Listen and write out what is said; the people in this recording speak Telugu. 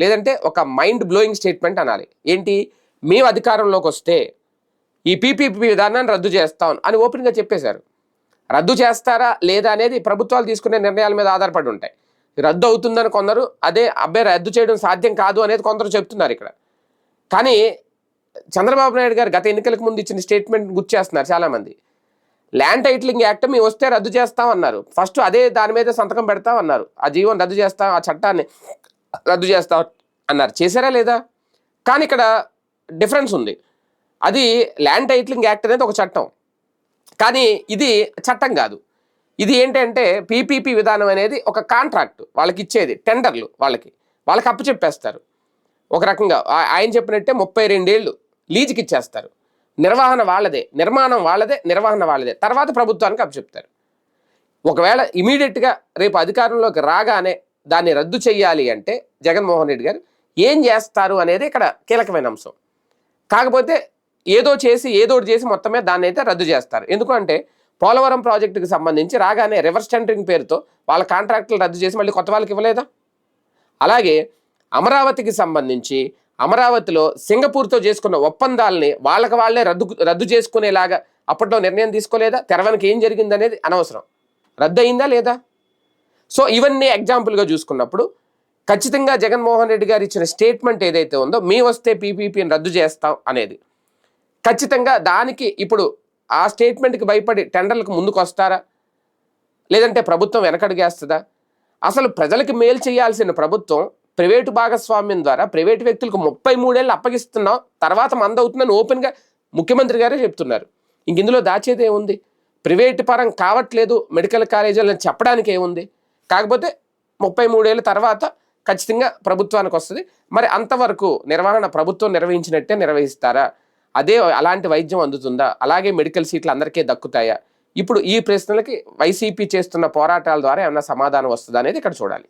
లేదంటే ఒక మైండ్ బ్లోయింగ్ స్టేట్మెంట్ అనాలి. ఏంటి? మేము అధికారంలోకి వస్తే ఈ పీపీపీ విధానాన్ని రద్దు చేస్తాం అని ఓపెన్గా చెప్పేశారు. రద్దు చేస్తారా లేదా అనేది ప్రభుత్వాలు తీసుకునే నిర్ణయాల మీద ఆధారపడి ఉంటాయి. రద్దు అవుతుందని కొందరు అదే అబ్బాయి రద్దు చేయడం సాధ్యం కాదు అనేది కొందరు చెప్తున్నారు ఇక్కడ. కానీ చంద్రబాబు నాయుడు గారు గత ఎన్నికలకు ముందు ఇచ్చిన స్టేట్మెంట్ గుర్తు చేస్తున్నారు చాలామంది. ల్యాండ్ టైటిలింగ్ యాక్ట్ మేము వస్తే రద్దు చేస్తామన్నారు ఫస్ట్ అదే దాని మీద సంతకం పెడతామన్నారు ఆ జీవన్ రద్దు చేస్తాం ఆ చట్టాన్ని రద్దు చేస్తా అన్నారు. చేశారా లేదా? కానీ ఇక్కడ డిఫరెన్స్ ఉంది. అది ల్యాండ్ టైటిలింగ్ యాక్ట్ అనేది ఒక చట్టం. కానీ ఇది చట్టం కాదు. ఇది ఏంటంటే పీపీపీ విధానం అనేది ఒక కాంట్రాక్ట్ వాళ్ళకి ఇచ్చేది టెండర్లు వాళ్ళకి. వాళ్ళకి అప్పు చెప్పేస్తారు. ఒక రకంగా ఆయన చెప్పినట్టే ముప్పై రెండేళ్ళు లీజుకి ఇచ్చేస్తారు. నిర్వహణ వాళ్ళదే నిర్మాణం వాళ్ళదే నిర్వహణ వాళ్ళదే. తర్వాత ప్రభుత్వానికి అప్పు చెప్తారు. ఒకవేళ ఇమీడియట్గా రేపు అధికారంలోకి రాగానే దాన్ని రద్దు చేయాలి అంటే జగన్మోహన్ రెడ్డి గారు ఏం చేస్తారు అనేది ఇక్కడ కీలకమైన అంశం. కాకపోతే ఏదో చేసి ఏదో చేసి మొత్తమే దాన్ని అయితే రద్దు చేస్తారు. ఎందుకంటే పోలవరం ప్రాజెక్టుకి సంబంధించి రాగానే రివర్స్ టెండరింగ్ పేరుతో వాళ్ళ కాంట్రాక్టులు రద్దు చేసి మళ్ళీ కొత్త వాళ్ళకి ఇవ్వలేదా? అలాగే అమరావతికి సంబంధించి అమరావతిలో సింగపూర్తో చేసుకున్న ఒప్పందాలని వాళ్ళకి వాళ్ళే రద్దు రద్దు చేసుకునేలాగా అప్పట్లో నిర్ణయం తీసుకోలేదా? తెరవనికి ఏం జరిగిందనేది అనవసరం. రద్దు అయిందా లేదా? సో ఇవన్నీ ఎగ్జాంపుల్గా చూసుకున్నప్పుడు ఖచ్చితంగా జగన్మోహన్ రెడ్డి గారు ఇచ్చిన స్టేట్మెంట్ ఏదైతే ఉందో మీ వస్తే పీపీపీని రద్దు చేస్తాం అనేది. ఖచ్చితంగా దానికి ఇప్పుడు ఆ స్టేట్మెంట్కి భయపడి టెండర్లకు ముందుకు వస్తారా? లేదంటే ప్రభుత్వం వెనకడుగేస్తుందా అసలు ప్రజలకు మేలు చేయాల్సిన ప్రభుత్వం ప్రైవేటు భాగస్వామ్యం ద్వారా ప్రైవేటు వ్యక్తులకు ముప్పై మూడేళ్ళు అప్పగిస్తున్నాం తర్వాత మందవుతుందని ఓపెన్గా ముఖ్యమంత్రి గారే చెప్తున్నారు. ఇంక ఇందులో దాచేది ఏముంది? ప్రైవేటు పరం కావట్లేదు మెడికల్ కాలేజీలను చెప్పడానికి ఏముంది? కాకపోతే ముప్పై మూడేళ్ళ తర్వాత ఖచ్చితంగా ప్రభుత్వానికి వస్తుంది. మరి అంతవరకు నిర్వహణ ప్రభుత్వం నిర్వహించినట్టే నిర్వహిస్తారా? అదే అలాంటి వైద్యం అందుతుందా? అలాగే మెడికల్ సీట్లు అందరికీ దక్కుతాయా? ఇప్పుడు ఈ ప్రశ్నలకి వైసీపీ చేస్తున్న పోరాటాల ద్వారా ఏమన్నా సమాధానం వస్తుందా అనేది ఇక్కడ చూడాలి.